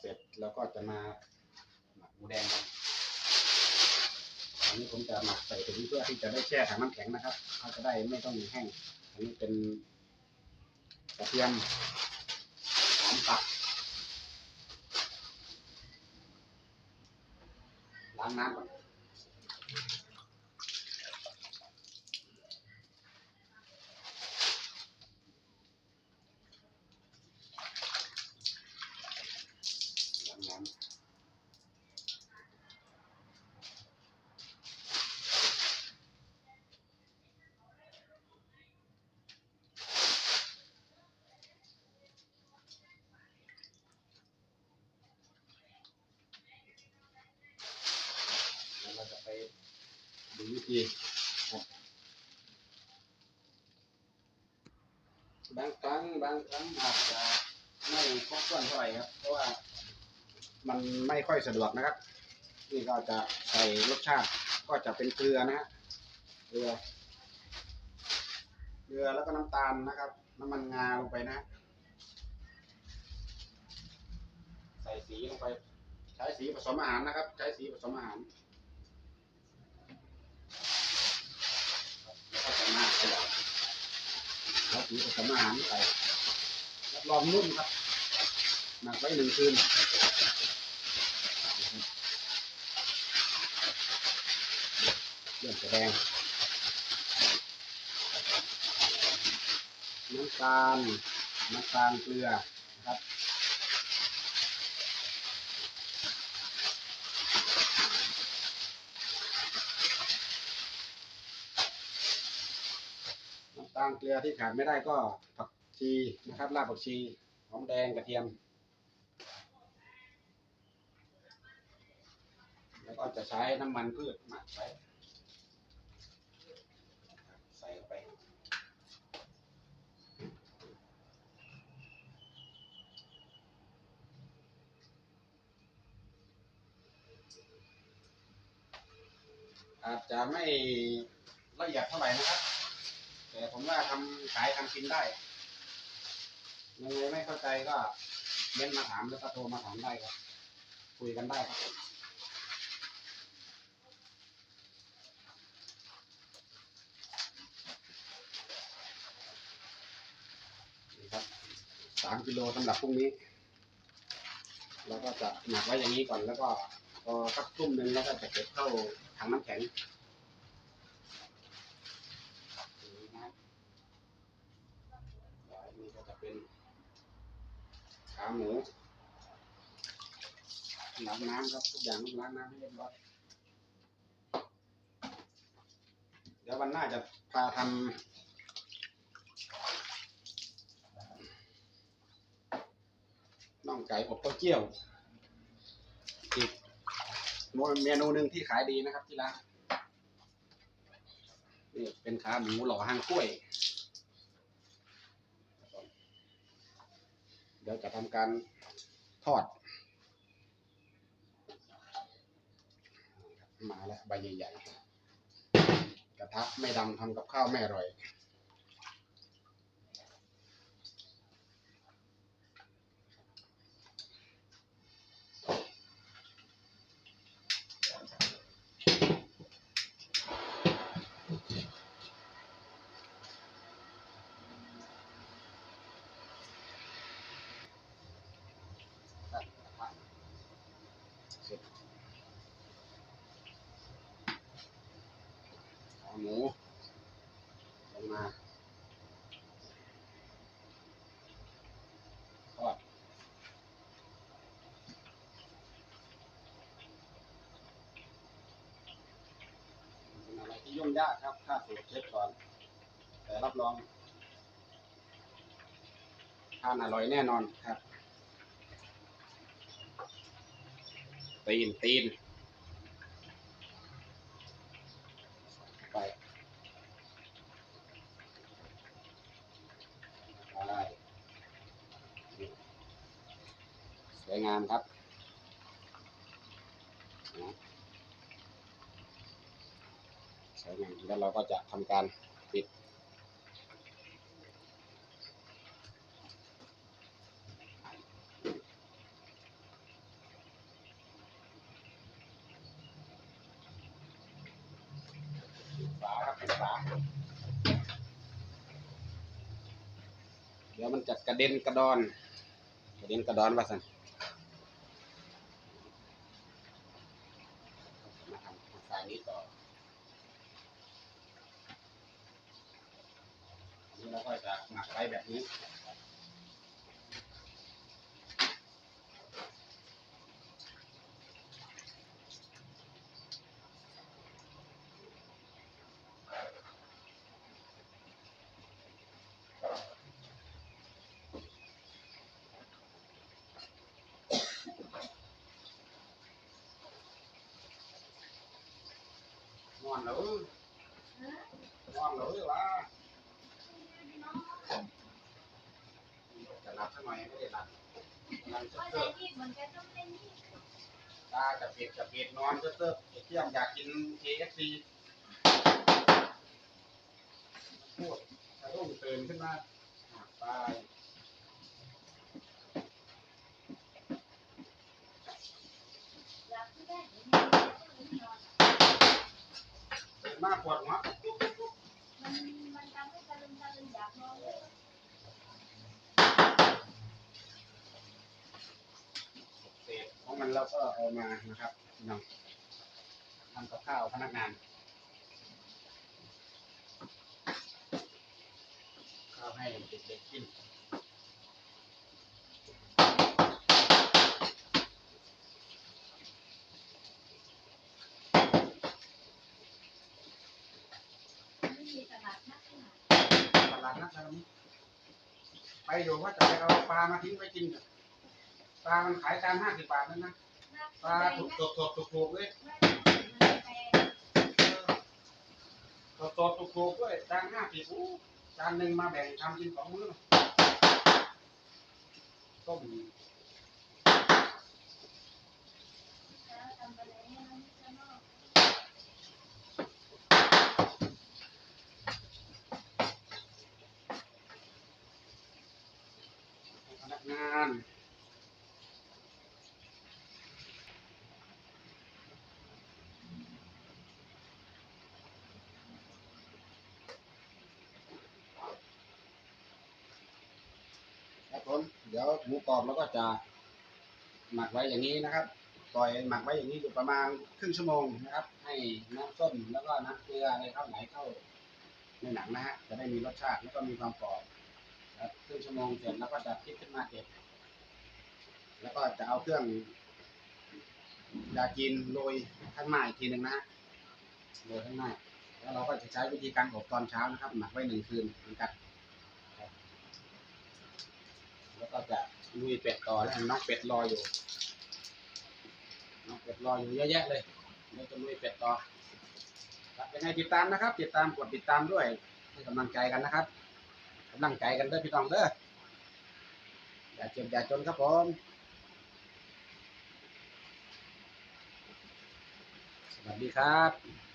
เสร็จแล้วก็จะมาหมักหมูแดงกันอันนี้ผมจะหมักใส่ถุงเพื่อที่จะได้แช่ถังน้ำแข็งนะครับเขาจะได้ไม่ต้องแห้ง อันนี้เป็นกระเทียมหอมปักล้างน้ำก่อนล้างน้ำ แล้วเราจะไปดู วิธีบางครั้งบางครั้งอาจจะไม่ครบถ้วนเท่าไหร่ครับ เพราะว่ามันไม่ค่อยสะดวกนะครับ นี่ก็จะใส่รสชาติก็จะเป็นเกลือนะฮะเกลือเกลือแล้วก็น้ำตาลนะครับ น้ำมันงาลงไปนะ ใส่สีลงไป ใช้สีผสมอาหารนะครับ ใช้สีผสมอาหาร แล้วก็จะมาขย มีสมอาหารใส่รับรองนุ่มครับหมักไว้หนึ่งคืนเรื่องแสดงน้ำตาลน้ำตาลเกลือนะครับ น้ำ ตาลเกลือที่ขาดไม่ได้ก็ผักชีนะครับรากผักชีหอมแดงกระเทียม แล้วก็จะใช้น้ำมันพืชหมักไว้ใส่เข้าไปอาจจะไม่ละเอียดเท่าไหร่นะครับ ผมว่าทำขายทำกินได้ยังไงไม่เข้าใจก็เม้นมาถามแล้วก็โทรมาถามได้ครับ คุยกันได้ครับผมนี่ครับสามกิโลสำหรับพรุ่งนี้ แล้วก็จะหมักไว้อย่างนี้ก่อนแล้วก็พอสักทุ่มหนึ่งแล้วก็จะเก็บเข้าถังน้ำแข็งนี่นะ แล้วอันนี้ก็จะ เป็นขาหมูล้างน้ำครับทุกอย่างต้องล้างน้ำให้เรียบร้อยเดี๋ยววันหน้าจะพาทำน่องไก่อบเต้าเจี้ยวอีกเมนูหนึ่งที่ขายดีนะครับที่ร้านนี่เป็นขาหมูหล่อหางกล้วย ดี๋ยวจะทำการทอด มาแล้วใบใหญ่ๆกระทะไม่ดำทำกับข้าวไม่อร่อย มูลงมาทอดเป็นอะไรที่ยุ่งยากครับถ้าสูตรเชฟสอน แต่รับรองทานอร่อยแน่นอนครับ ตีนตีน วยงามครับสวยงามแล้วเราก็จะทำการปิดฝาครับฝาเดี๋ยวมันจะกระเด็นกระดอนกระเด็นกระดอนว่าสัน จะหมักไว้แบบนี้นอนแล้วนอนแล้ววะจะหลับสักหน่อยไม่ได้หลับ กำลังจะเติบตาจะเปิดจะปิดนอนจะเติบเที่ยงอยากกิน KFC พูดจะต้องตื่นขึ้นมาอะไปตื่นมาปวดหัวเศษของมัน เราก็เอามานะครับพี่น้องทำกับข้าวพนักงานข้าวให้เด็กๆกินตลาดนัดนะครับไปอยู่ว่าจะไปเอาปลามาทิ้งไว้กินเนี่ยป ลามันขายจานห้าสิบบาทนั่นนะปลาถูกสดสดถูกถูกๆเลยสดสดถูกถูกๆด้วยจานห้าสิบอู้จานหนึ่งมาแบ่งทำกินสองมื้อต้มให้พนักงานครับผม เดี๋ยวหมูกรอบแล้วก็จะหมักไว้อย่างนี้นะครับปล่อยหมักไว้อย่างนี้อยู่ประมาณครึ่งชั่วโมงนะครับ ให้น้ำส้มแล้วก็น้ำเกลืออะไรเข้าไหนเข้าในหนังนะฮะจะได้มีรสชาติแล้วก็มีความกรอบครับครึ่งชั่วโมงเสร็จแล้วก็จะพลิกขึ้นมาเก็บแล้วก็จะเอาเครื่องยาจีนโรยข้างหน้าอีกทีหนึ่งนะฮะโรยข้างหน้าแล้วเราก็จะใช้วิธีการอบตอนเช้านะครับ หมักไว้หนึ่งคืนเหมือนกัน แล้วก็จะลุยเป็ดต่อแล้วน้องเป็ดรออยู่ น้องเป็ดรออยู่เยอะแยะเลยเดี๋ยวจะลุยเป็ดต่อครับยังไงติดตามนะครับ ติดตามกดติดตามด้วยให้กำลังใจกันนะครับกำลังใจกันเด้อพี่น้องเด้ออย่าเจ็บอย่าจนครับผมสวัสดีครับ